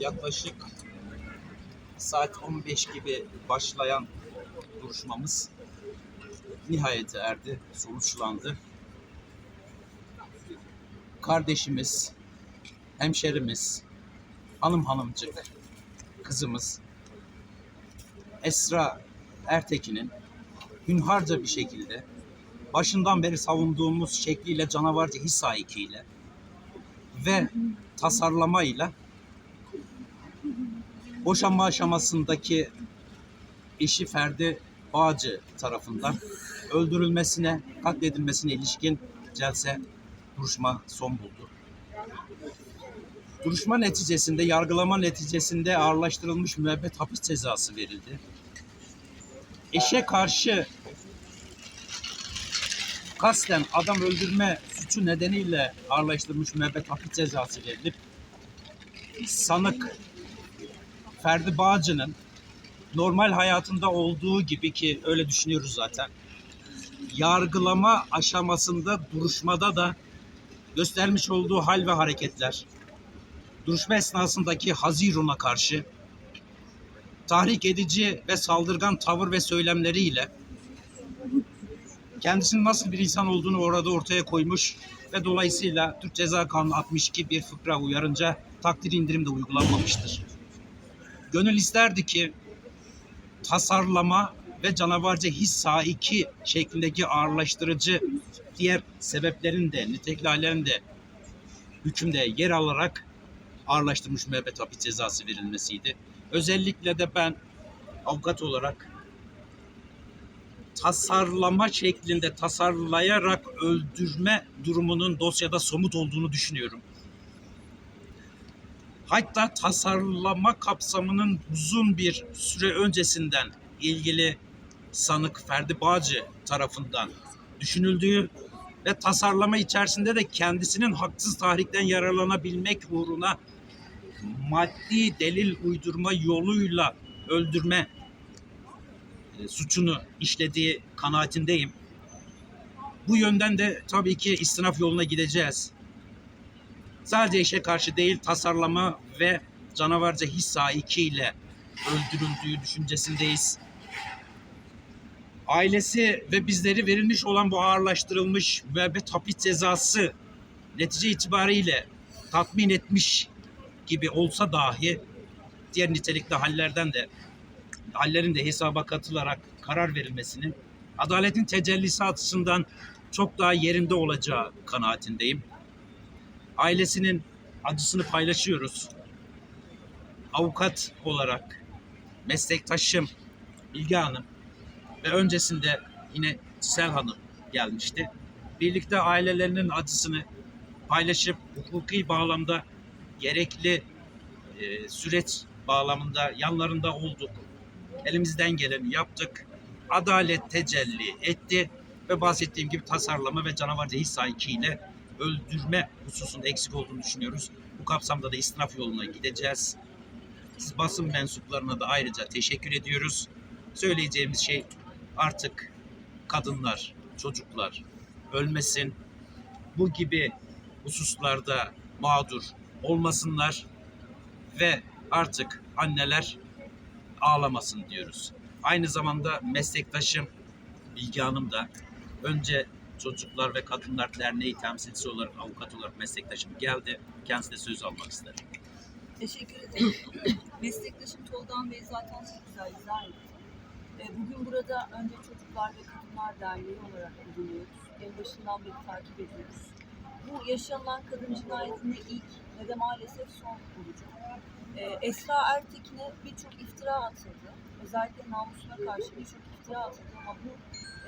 yaklaşık saat 15 gibi başlayan duruşmamız nihayete erdi, sonuçlandı. Kardeşimiz, hemşerimiz, hanım hanımcık, kızımız Esra Ertekin'in hünharca bir şekilde başından beri savunduğumuz şekliyle canavarca his sahikiyle ve tasarlamayla boşanma aşamasındaki eşi Ferdi Bağcı tarafından öldürülmesine, katledilmesine ilişkin celse duruşma son buldu. Duruşma neticesinde, yargılama neticesinde ağırlaştırılmış müebbet hapis cezası verildi. Eşe karşı kasten adam öldürme suçu nedeniyle ağırlaştırılmış müebbet hapis cezası verilip sanık Ferdi Bağcı'nın normal hayatında olduğu gibi ki öyle düşünüyoruz zaten. Yargılama aşamasında duruşmada da göstermiş olduğu hal ve hareketler, duruşma esnasındaki Haziron'a karşı tahrik edici ve saldırgan tavır ve söylemleriyle kendisinin nasıl bir insan olduğunu orada ortaya koymuş ve dolayısıyla Türk Ceza Kanunu 62 bir fıkra uyarınca takdir indirim de uygulanmamıştır. Gönül isterdi ki tasarlama ve canavarca his saiki şeklindeki ağırlaştırıcı diğer sebeplerin de niteliklerin de hükümde yer alarak ağırlaştırmış müebbet hapis cezası verilmesiydi. Özellikle de ben avukat olarak tasarlama şeklinde tasarlayarak öldürme durumunun dosyada somut olduğunu düşünüyorum. Hatta tasarlama kapsamının uzun bir süre öncesinden ilgili sanık Ferdi Bağcı tarafından düşünüldüğü ve tasarlama içerisinde de kendisinin haksız tahrikten yararlanabilmek uğruna maddi delil uydurma yoluyla öldürme e, suçunu işlediği kanaatindeyim. Bu yönden de tabii ki istinaf yoluna gideceğiz. Sadece işe karşı değil tasarlama ve canavarca his sahikiyle öldürüldüğü düşüncesindeyiz. Ailesi ve bizleri verilmiş olan bu ağırlaştırılmış müebbet hapis cezası netice itibariyle tatmin etmiş gibi olsa dahi diğer nitelikli hallerden de hallerin de hesaba katılarak karar verilmesinin adaletin tecellisi açısından çok daha yerinde olacağı kanaatindeyim. Ailesinin acısını paylaşıyoruz. Avukat olarak meslektaşım Bilge Hanım ve öncesinde yine Çisel Hanım gelmişti. Birlikte ailelerinin acısını paylaşıp hukuki bağlamda gerekli e, süreç bağlamında yanlarında olduk. Elimizden geleni yaptık. Adalet tecelli etti ve bahsettiğim gibi tasarlama ve canavarca his sahikiyle öldürme hususunda eksik olduğunu düşünüyoruz. Bu kapsamda da istinaf yoluna gideceğiz. Siz basın mensuplarına da ayrıca teşekkür ediyoruz. Söyleyeceğimiz şey artık kadınlar, çocuklar ölmesin. Bu gibi hususlarda mağdur olmasınlar ve artık anneler ağlamasın diyoruz. Aynı zamanda meslektaşım Bilge Hanım da önce Çocuklar ve Kadınlar Derneği temsilcisi olarak avukat olarak meslektaşım geldi. Kendisine söz almak isterim. Teşekkür ederim. Meslektaşım Tolgan Bey zaten çok güzel izah etti. E, Bugün burada önce Çocuklar ve Kadınlar Derneği olarak bulunuyoruz. En başından beri takip ediyoruz. Bu yaşanılan kadın cinayetinde ilk ve de maalesef son olacak. E, Esra Ertekin'e birçok iftira atıldı. Özellikle namusuna karşı birçok iftira atıldı ama bu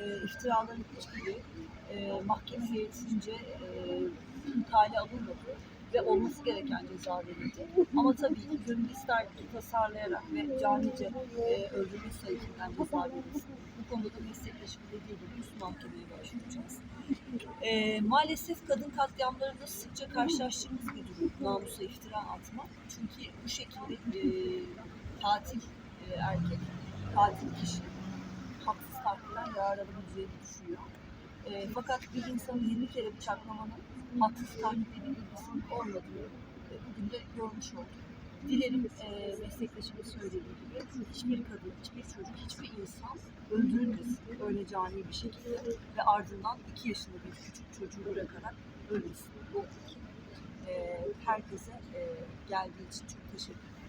e, iftiraların hiçbiri e, mahkeme heyetince e, kale alınmadı ve olması gereken ceza verildi. Ama tabii ki gönül tasarlayarak ve canice e, öldürme sayısından ceza verilsin. Bu konuda da meslektaşım dediği gibi üst mahkemeye başvuracağız. E, maalesef kadın katliamlarında sıkça karşılaştığımız bir namusa iftira atmak. Çünkü bu şekilde e, katil e, erkek, katil kişi haksız taklitten yararlanabileceğini düşünüyor. E, fakat bir insanı 20 kere bıçaklamanın haksız tahrik edilmesinin olmadığını e, bugün de görmüş olduk. Dilerim e, meslektaşımın söylediği gibi hiçbir kadın, hiçbir çocuk, hiçbir insan öldürülmesin öyle cani bir şekilde ve ardından iki yaşında bir küçük çocuğu bırakarak ölmesin. E, herkese geldiği için çok teşekkür ederim.